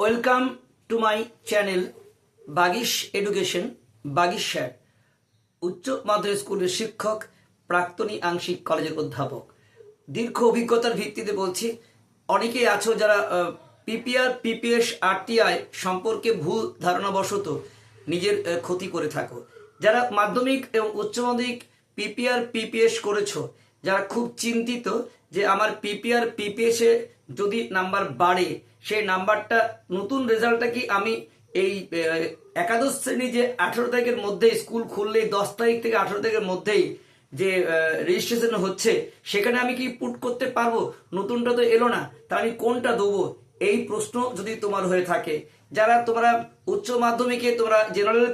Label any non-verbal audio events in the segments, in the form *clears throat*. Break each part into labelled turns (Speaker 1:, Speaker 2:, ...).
Speaker 1: Welcome to my channel Bagish education Bagish sir, উচ্চ মাধ্যমিক স্কুলের শিক্ষক, প্রাক্তনী আংশিক কলেজের অধ্যাপক। দীর্ঘ অভিজ্ঞতার ভিত্তিতে বলছি, অনেকেই আছো যারা পিপিআর, পিপিএস, আরটিআই সম্পর্কে ভুল ধারণাবশত নিজের ক্ষতি করে থাকো। যারা মাধ্যমিক এবং উচ্চ মাধ্যমিক পিপিআর, পিপিএস করেছ, যারা খুব চিন্তিত যে আমার পিপিআর, পিপিএস যদি নাম্বার বাড়ে সেই নাম্বারটা, নতুন রেজাল্টটা কি আমি এই একাদশ শ্রেণি যে আঠারো তারিখের মধ্যে স্কুল খুললেই, দশ তারিখ থেকে আঠারো তারিখের মধ্যেই যে রেজিস্ট্রেশন হচ্ছে, সেখানে আমি কি পুট করতে পারব? নতুনটা তো এলো না, তা আমি কোনটা দেবো? এই প্রশ্ন যদি তোমার হয়ে থাকে। যারা তোমরা উচ্চ মাধ্যমিকে তোমরা জেনারেল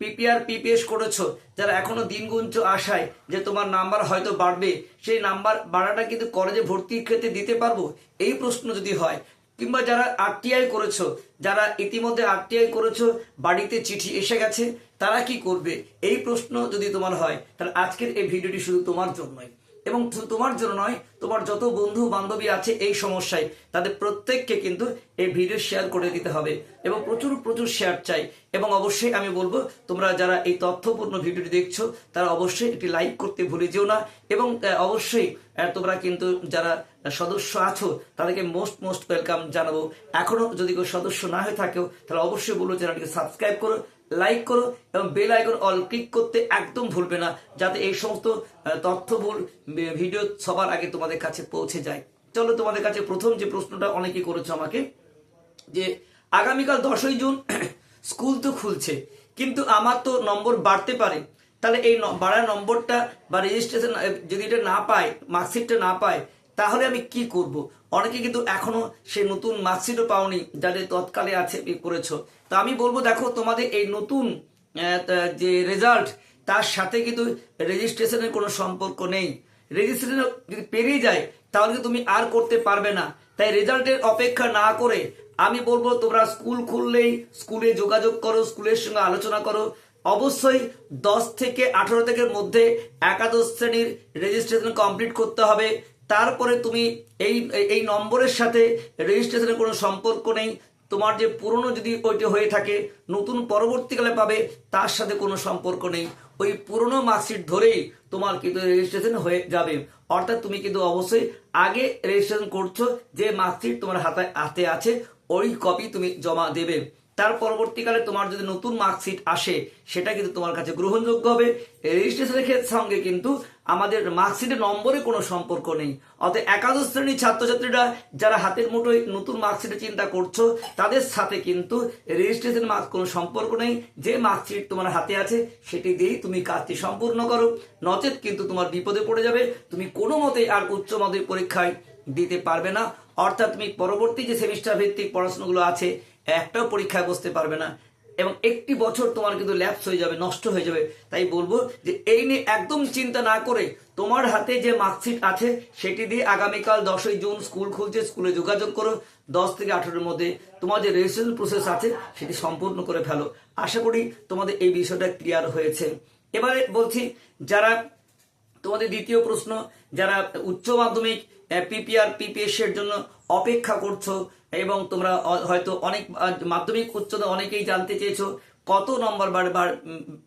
Speaker 1: পিপিআর পিপিএস করেছ, যারা এখনও দিন গুঞ্চ আশায় যে তোমার নাম্বার হয়তো বাড়বে, সেই নাম্বার বাড়াটা কিন্তু কলেজে ভর্তির ক্ষেত্রে দিতে পারব? এই প্রশ্ন যদি হয় কিংবা যারা আরটিআই করেছ, যারা ইতিমধ্যে আরটিআই করেছ, বাড়িতে চিঠি এসে গেছে, তারা কি করবে? এই প্রশ্ন যদি তোমার হয়, তাহলে আজকের এই ভিডিওটি শুধু তোমার জন্যই। এবং তোমার জন্য নয়, তোমার যত বন্ধু বান্ধবী আছে এই সমস্যায়, তাদের প্রত্যেককে কিন্তু এই ভিডিও শেয়ার করে দিতে হবে। এবং প্রচুর প্রচুর শেয়ার চাই। এবং অবশ্যই আমি বলব, তোমরা যারা এই তথ্যপূর্ণ ভিডিওটি দেখছ, তারা অবশ্যই একটি লাইক করতে ভুলে যেও না। এবং অবশ্যই তোমরা কিন্তু যারা সদস্য আছো, তাদেরকে মোস্ট মোস্ট ওয়েলকাম জানাব। এখনও যদি কেউ সদস্য না হয়ে থাকেও, তাহলে অবশ্যই বলব চ্যানেলটিকে সাবস্ক্রাইব করো লাইক করো এবং বেল আইকন অল ক্লিক করতে একদম ভুলবে না, যাতে এই সমস্ত তথ্যবহুল ভিডিও সবার আগে তোমাদের কাছে পৌঁছে যায়। চলো তোমাদের কাছে প্রথম যে প্রশ্নটা অনেকেই করেছ আমাকে, যে আগামীকাল দশই জুন, *clears throat* স্কুল তো খুলছে, কিন্তু আমার তো নম্বর বাড়তে পারে। তাহলে এই ন- বাড়া নম্বরটা বা রেজিস্ট্রেশন যদি এটা না পায়, মার্কশিটটা না পায় তাহলে আমি কি করব? অনেকে কিন্তু এখনও সে নতুন মার্কশিটও পাওনি, যাদের তৎকালে আছে করেছ। তো আমি বলব, দেখো, তোমাদের এই নতুন যে রেজাল্ট তার সাথে কিন্তু রেজিস্ট্রেশনের কোনো সম্পর্ক নেই। রেজিস্ট্রেশন যদি পেরিয়ে যায়, তাহলে তুমি আর করতে পারবে না। তাই রেজাল্টের অপেক্ষা না করে আমি বলব, তোমরা স্কুল খুললেই স্কুলে যোগাযোগ করো স্কুলের সঙ্গে আলোচনা করো। অবশ্যই দশ থেকে আঠারো থেকে মধ্যে একাদশ শ্রেণির রেজিস্ট্রেশন কমপ্লিট করতে হবে। তারপরে তুমি এই এই নম্বরের সাথে রেজিস্ট্রেশনের কোনো সম্পর্ক নেই। তোমার যে পুরনো যদি ওইটা হয়ে থাকে, নতুন পরবর্তীকালে পাবে, তার সাথে কোনো সম্পর্ক নেই। ওই পুরনো মার্কশিট ধরেই তোমার কিন্তু রেজিস্ট্রেশন হয়ে যাবে। অর্থাৎ তুমি কিন্তু অবশ্যই আগে রেজিস্ট্রেশন করছ যে মার্কশিট তোমার হাতে হাতে আছে, ওই কপি তুমি জমা দেবে। তার পরবর্তীকালে তোমার যদি নতুন মার্কশিট আসে, সেটা কিন্তু তোমার কাছে গ্রহণযোগ্য হবে। রেজিস্ট্রেশনের সঙ্গে কিন্তু আমাদের মার্কশিটের নম্বরে কোনো সম্পর্ক নেই। অতএব একাদশ শ্রেণির ছাত্রছাত্রীরা যারা হাতের মুঠোয় নতুন মার্কশিটের চিন্তা করছ, তাদের সাথে কিন্তু রেজিস্ট্রেশন মার্ক কোনো সম্পর্ক নেই। যে মার্কশিট তোমার হাতে আছে, সেটি দিয়েই তুমি কাজটি সম্পূর্ণ করো। নচেত কিন্তু তোমার বিপদে পড়ে যাবে। তুমি কোনো মতে আর উচ্চ মাধ্যমিক পরীক্ষায় দিতে পারবে না। অর্থাৎ তুমি পরবর্তী যে সেমিস্টার ভিত্তিক পড়াশোনাগুলো আছে, একটাও পরীক্ষায় বসতে পারবে না। এবং একটি বছর তোমার কিন্তু ল্যাপস হয়ে যাবে, নষ্ট হয়ে যাবে। তাই বলব যে এই নিয়ে একদম চিন্তা না করে তোমার হাতে যে মার্কশিট আছে, সেটি দিয়ে আগামীকাল দশই জুন স্কুল খুলছে স্কুলে যোগাযোগ করো। দশ থেকে আঠেরোর মধ্যে তোমার যে রেজিস্ট্রেশন প্রসেস আছে, সেটি সম্পূর্ণ করে ফেলো। আশা করি তোমাদের এই বিষয়টা ক্লিয়ার হয়েছে। এবারে বলছি, যারা তোমাদের দ্বিতীয় প্রশ্ন, যারা উচ্চ মাধ্যমিক পিপিআর পিপিএস এর জন্য অপেক্ষা করছ এবং তোমরা হয়তো অনেক মাধ্যমিক, উচ্চতা অনেকেই জানতে চেয়েছো, কত নম্বর বাড়- বাড়-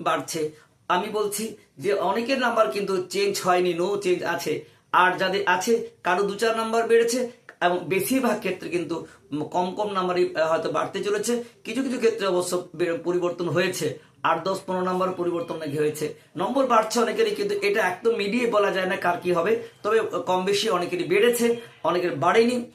Speaker 1: বাড়ছে? আমি বলছি যে অনেকের নাম্বার কিন্তু চেঞ্জ হয়নি নো চেঞ্জ আছে। আর যাদের আছে, কারও দু চার নাম্বার বেড়েছে, এবং বেশিরভাগ ক্ষেত্রে কিন্তু কম কম নাম্বারই হয়তো বাড়তে চলেছে। কিছু কিছু ক্ষেত্রে অবশ্য পরিবর্তন হয়েছে। আট, দশ, পনেরো নম্বর পরিবর্তন নাকি হয়েছে। নম্বর বাড়ছে অনেকেরই, কিন্তু এটা একদম মিডিয়ে বলা যায় না কার কি হবে। তবে কম বেশি অনেকেরই বেড়েছে, অনেকের বাড়েনি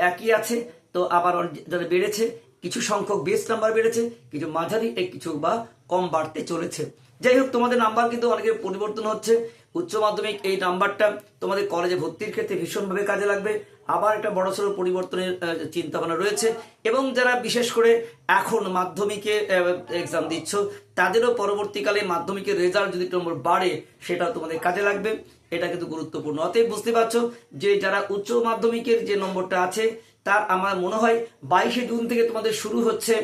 Speaker 1: একই আছে। তো আবার যাদের বেড়েছে, কিছু সংখ্যক বেস নাম্বার বেড়েছে, কিছু মাঝারি কিছু বা কম বাড়তে চলেছে। যাই হোক, তোমাদের নাম্বার কিন্তু অনেকের পরিবর্তন হচ্ছে। উচ্চ মাধ্যমিক এই নাম্বারটা তোমাদের কলেজে ভর্তির ক্ষেত্রে ভীষণভাবে কাজে লাগবে। আবার একটা বড়সড় পরিবর্তনের চিন্তা ভাবনা রয়েছে। এবং যারা বিশেষ করে এখন মাধ্যমিকে এক্সাম দিচ্ছ, তাদেরও পরবর্তীকালে মাধ্যমিকের রেজাল্ট যদি নম্বর বাড়ে, সেটাও তোমাদের কাজে লাগবে। এটা কিন্তু গুরুত্বপূর্ণ। অতএব বুঝতে পারছ যে যারা উচ্চ মাধ্যমিকের যে নম্বরটা আছে তার আমার মনে হয় বাইশে জুন থেকে তোমাদের শুরু হচ্ছে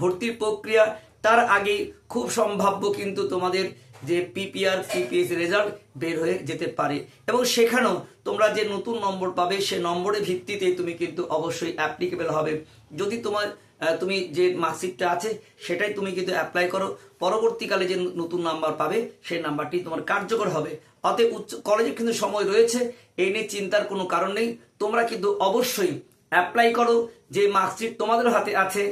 Speaker 1: ভর্তির প্রক্রিয়া। তার আগে খুব সম্ভাব্য কিন্তু তোমাদের যে পিপিআর পিপিএস রেজাল্ট বের হয়ে যেতে পারে। এবং সেখানেও তোমরা যে নতুন নম্বর পাবে, সে নম্বরের ভিত্তিতে তুমি কিন্তু অবশ্যই অ্যাপ্লিকেবল হবে। যদি তোমার তুমি যে মার্কশিটটা আছে, সেটাই তুমি কিন্তু অ্যাপ্লাই করো। পরবর্তীকালে যে নতুন নাম্বার পাবে, সেই নাম্বারটি তোমার কার্যকর হবে। অতএব উচ্চ, কলেজে কিন্তু সময় রয়েছে, এই নিয়ে চিন্তার কোনো কারণ নেই। তোমরা কিন্তু অবশ্যই অ্যাপ্লাই করো, যে মার্কশিট তোমাদের হাতে আছে,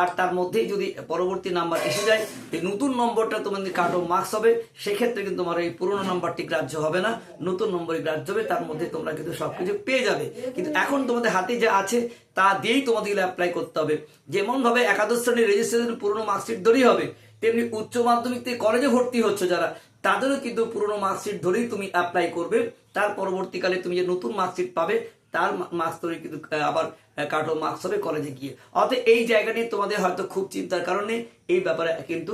Speaker 1: আর তার মধ্যেই যদি পরবর্তী নাম্বার এসে যায় এই নতুন নম্বরটা তোমাদের কাটো মার্কস হবে, সেক্ষেত্রে কিন্তু তোমার এই পুরোনো নাম্বারটি গ্রাহ্য হবে না। নতুন নম্বরই গ্রাহ্য হবে, তার মধ্যে তোমরা কিন্তু সবকিছু পেয়ে যাবে। কিন্তু এখন তোমাদের হাতে যে আছে, তা দিয়েই তোমাদের অ্যাপ্লাই করতে হবে। যেমন ভাবে একাদশ শ্রেণির রেজিস্ট্রেশন পুরোনো মার্কশিট ধরেই হবে, তেমনি উচ্চ মাধ্যমিক থেকে কলেজে ভর্তি হচ্ছ যারা, তাদেরও কিন্তু পুরোনো মার্কশিট ধরেই তুমি অ্যাপ্লাই করবে। তার পরবর্তীকালে তুমি যে নতুন মার্কশিট পাবে তার মার্কস ধরে কিন্তু আবার কাটো মার্কস হবে কলেজে গিয়ে অতএব এই জায়গা নিয়ে তোমাদের হয়তো খুব চিন্তার কারণে এই ব্যাপারে কিন্তু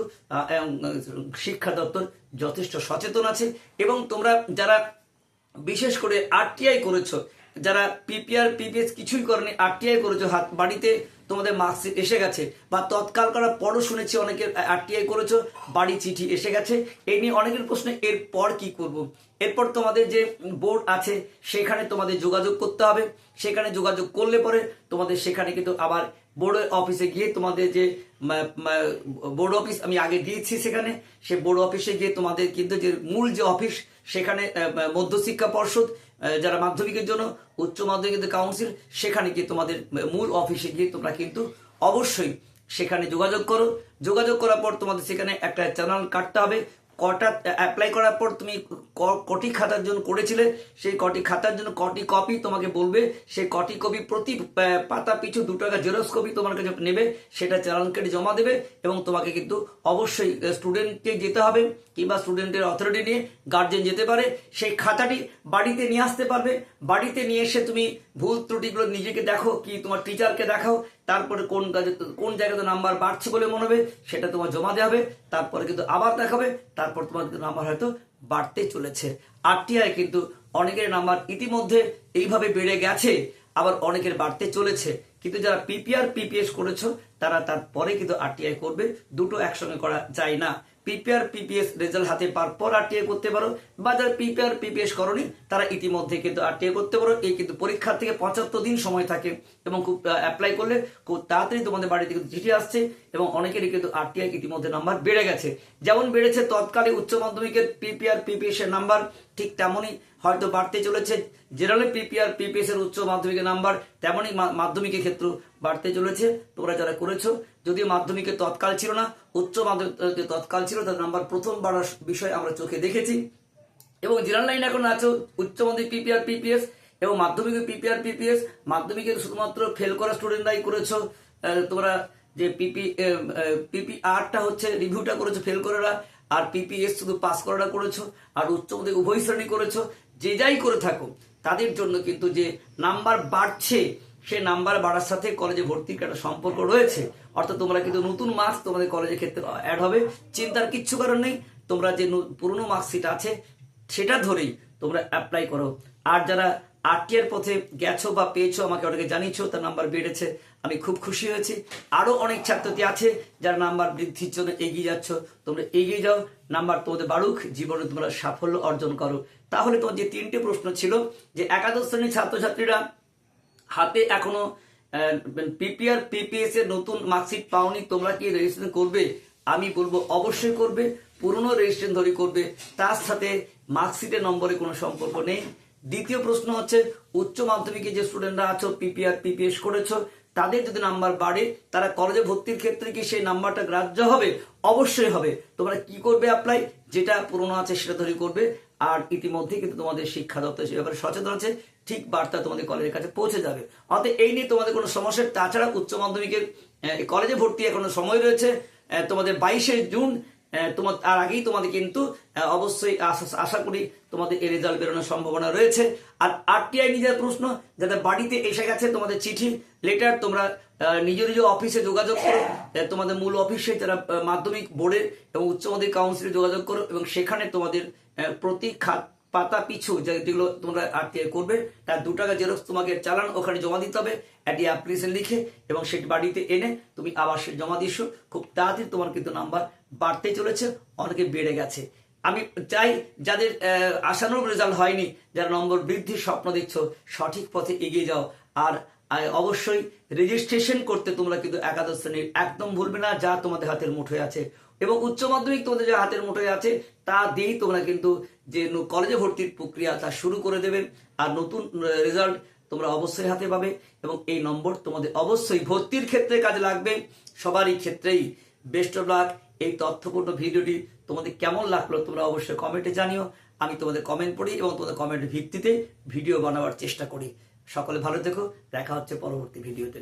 Speaker 1: শিক্ষা দপ্তর যথেষ্ট সচেতন আছে এবং তোমরা যারা বিশেষ করে আরটিআই করেছ, যারা পিপিআর পিপিএস কিছুই করেনি আরটিআই করেছ, হাত বাড়িতে তোমাদের মার্কশিট এসে গেছে, বা তৎকাল করার পরও শুনেছি অনেকের আরটিআই করেছ, বাড়ি চিঠি এসে গেছে, এই নিয়ে অনেকের প্রশ্ন, এরপর কি করব। এরপর তোমাদের যে বোর্ড আছে, সেখানে তোমাদের যোগাযোগ করতে হবে। সেখানে যোগাযোগ করলে পরে তোমাদের সেখানে কিন্তু আবার বোর্ড অফিসে গিয়ে তোমাদের যে বোর্ড অফিস আমি আগে দিয়েছি সেখানে, সে বোর্ড অফিসে গিয়ে তোমাদের কিন্তু যে মূল যে অফিস সেখানে মধ্যশিক্ষা পর্ষদ যারা মাধ্যমিকের জন্য, উচ্চ মাধ্যমিক কাউন্সিল সেখানে গিয়ে তোমাদের মূল অফিসে গিয়ে তোমরা কিন্তু অবশ্যই সেখানে যোগাযোগ করো। যোগাযোগ করার পর তোমাদের সেখানে একটা চ্যানেল কাটতে হবে। কটা অ্যাপ্লাই করার পর তুমি কটি খাতার জন্য করেছিলে, সেই কটি খাতার জন্য কটি কপি তোমাকে বলবে, সেই কটি কপি প্রতি পাতা পিছু দু টাকা জেরক্স কপি তোমার কাছে নেবে, সেটা চালান কেটে জমা দেবে এবং তোমাকে কিন্তু অবশ্যই স্টুডেন্টকে যেতে হবে কিংবা স্টুডেন্টের অথরিটি নিয়ে গার্জেন যেতে পারে, সেই খাতাটি বাড়িতে নিয়ে আসতে পারবে, বাড়িতে নিয়ে এসে তুমি ভুল ত্রুটিগুলো নিজেকে দেখো, কি তোমার টিচারকে দেখাও তারপরে কোন কাজে কোন জায়গাতে নাম্বার বাড়ছে বলে মনে হবে, সেটা তোমার জমা দেওয়া হবে, তারপরে কিন্তু আবার দেখাবে, তারপর তোমার কিন্তু নাম্বার হয়তো বাড়তে চলেছে। আরটিআই কিন্তু অনেকের নাম্বার ইতিমধ্যে এইভাবে বেড়ে গেছে, আবার অনেকের বাড়তে চলেছে। কিন্তু যারা পিপিআর পিপিএস করেছ তারা তারপরে কিন্তু আরটিআই করবে দুটো একসঙ্গে করা যায় না পিপিআর পিপিএস রেজাল্ট হাতে পার পর আরটিআই করতে পারো বা যারা পিপিআর পিপিএস করনি তারা ইতিমধ্যে কিন্তু আরটিআই করতে পারো এই কিন্তু পরীক্ষার থেকে পঁচাত্তর দিন সময় থাকে এবং খুব অ্যাপ্লাই করলে খুব তাড়াতাড়ি তোমাদের বাড়িতে কিন্তু চিঠি আসছে এবং অনেকেরই কিন্তু আরটিআই ইতিমধ্যে নাম্বার বেড়ে গেছে যেমন বেড়েছে তৎকালে উচ্চ মাধ্যমিকের পিপিআর পিপিএস এর নাম্বার ঠিক তেমনই হয়তো বাড়তে চলেছে জেনারেল পিপিআর পিপিএস এর উচ্চ মাধ্যমিকের নাম্বার তেমনই মাধ্যমিকের ক্ষেত্রে বাড়তে চলেছে, তোমরা যারা করেছ, যদিও মাধ্যমিকে তৎকাল ছিল না, উচ্চ মাধ্যমিক তৎকাল ছিল তাদের নাম্বার প্রথম বাড়ার বিষয় আমরা চোখে দেখেছি। এবং জেনারেল লাইন এখন আছে উচ্চ মাধ্যমিক পিপিআর পিপিএস এবং মাধ্যমিকে পিপিআর পিপিএস মাধ্যমিকে শুধুমাত্র ফেল করা স্টুডেন্টরাই করেছ। তোমরা যে পিপি পিপি আরটা হচ্ছে রিভিউটা করেছ ফেল করারা আর পিপিএস শুধু পাস করাটা করেছ, আর উচ্চ মাধ্যমিক উভয় শ্রেণি করেছ। যে যাই করে থাকো তাদের জন্য কিন্তু যে নাম্বার বাড়ছে সে নাম্বার বাড়ার সাথে কলেজে ভর্তির একটা সম্পর্ক রয়েছে। অর্থাৎ তোমরা কিন্তু নতুন মার্কস তোমাদের কলেজের ক্ষেত্রে অ্যাড হবে। চিন্তার কিচ্ছু কারণ নেই। তোমরা যে পুরনো মার্কশিট আছে, সেটা ধরেই তোমরা অ্যাপ্লাই করো। আর যারা আরটিআর পথে গেছো বা পেয়েছ, আমাকে অনেকে জানিয়েছো, তার নাম্বার বেড়েছে। আমি খুব খুশি হয়েছি। আরও অনেক ছাত্রছাত্রী আছে যারা নাম্বার বৃদ্ধির জন্য এগিয়ে যাচ্ছ। তোমরা এগিয়ে যাও। নাম্বার তোমাদের বাড়ুক। জীবনে তোমরা সাফল্য অর্জন করো। তাহলে তোমার যে তিনটে প্রশ্ন ছিল, যে একাদশ শ্রেণির ছাত্রছাত্রীরা হাতে এখনও পিপিআর পিপিএস এর নতুন মার্কশিট পাওনি, তোমরা কি রেজিস্ট্রেশন করবে? আমি বলব অবশ্যই করবে, পুরনো রেজিস্ট্রেশন ধরে করবে, তার সাথে মার্কশিটের নম্বরে কোনো সম্পর্ক নেই। দ্বিতীয় প্রশ্ন হচ্ছে, উচ্চ মাধ্যমিকে যে স্টুডেন্টরা আছো পিপিআর পিপিএস করেছ, তাদের যদি নাম্বার বাড়ে, তারা কলেজে ভর্তির ক্ষেত্রে কি সেই নাম্বারটা গ্রাহ্য হবে? অবশ্যই হবে। তোমরা কি করবে অ্যাপ্লাই যেটা পুরনো আছে সেটা ধরে করবে। আর ইতিমধ্যে কিন্তু তোমাদের শিক্ষা দপ্তর সে ব্যাপারে সচেতন আছে। ঠিক বার্তা তোমাদের কলেজের কাছে পৌঁছে যাবে। অতএব এই নিয়ে তোমাদের কোনো সমস্যা তাছাড়া উচ্চ মাধ্যমিকের কলেজে ভর্তি এখনও সময় রয়েছে। তোমাদের বাইশে জুন তোমার তার আগেই তোমাদের কিন্তু অবশ্যই আশা- করি তোমাদের এই রেজাল্ট বেরোনোর সম্ভাবনা রয়েছে। আর আরটিআই নিজের প্রশ্ন যাদের বাড়িতে এসে গেছে তোমাদের চিঠি লেটার তোমরা নিজ নিজ অফিসে যোগাযোগ করো। তোমাদের মূল অফিসে যারা মাধ্যমিক বোর্ডের এবং উচ্চ মাধ্যমিক কাউন্সিলে যোগাযোগ করো এবং সেখানে তোমাদের প্রতি খাত পাতা পিছু যেগুলো তোমরা আরটিআই করবে, তার দু টাকা জেরক্স তোমাকে চালান, ওখানে জমা দিতে হবে একটি অ্যাপ্লিকেশন লিখে এবং সেটি বাড়িতে এনে তুমি আবার সে জমা দিস খুব তাড়াতাড়ি তোমার কিন্তু নাম্বার বাড়তে চলেছে, অনেকে বেড়ে গেছে। আমি চাই যাদের আশানুরূপ রেজাল্ট হয়নি, যারা নম্বর বৃদ্ধির স্বপ্ন দেখছ, সঠিক পথে এগিয়ে যাও। আর অবশ্যই রেজিস্ট্রেশন করতে তোমরা কিন্তু একাদশ শ্রেণির একদম ভুলবে না, যা তোমাদের হাতের মুঠোয় আছে। এবং উচ্চ মাধ্যমিক তোমাদের যে হাতের মুঠোয় আছে, তা দিয়েই তোমরা কিন্তু যে কলেজে ভর্তির প্রক্রিয়া তা শুরু করে দেবে। আর নতুন রেজাল্ট তোমরা অবশ্যই হাতে পাবে এবং এই নম্বর তোমাদের অবশ্যই ভর্তির ক্ষেত্রে কাজে লাগবে। সবারই ক্ষেত্রেই বেস্ট অফ লাক এই তথ্যপূর্ণ ভিডিওটি তোমাদের কেমন লাগল তোমরা অবশ্যই কমেন্টে জানিও। আমি তোমাদের কমেন্ট পড়ি এবং তোমাদের কমেন্টের ভিত্তিতে ভিডিও বানাবার চেষ্টা করি। সকলে ভালো থেকো। দেখা হচ্ছে পরবর্তী ভিডিওতে।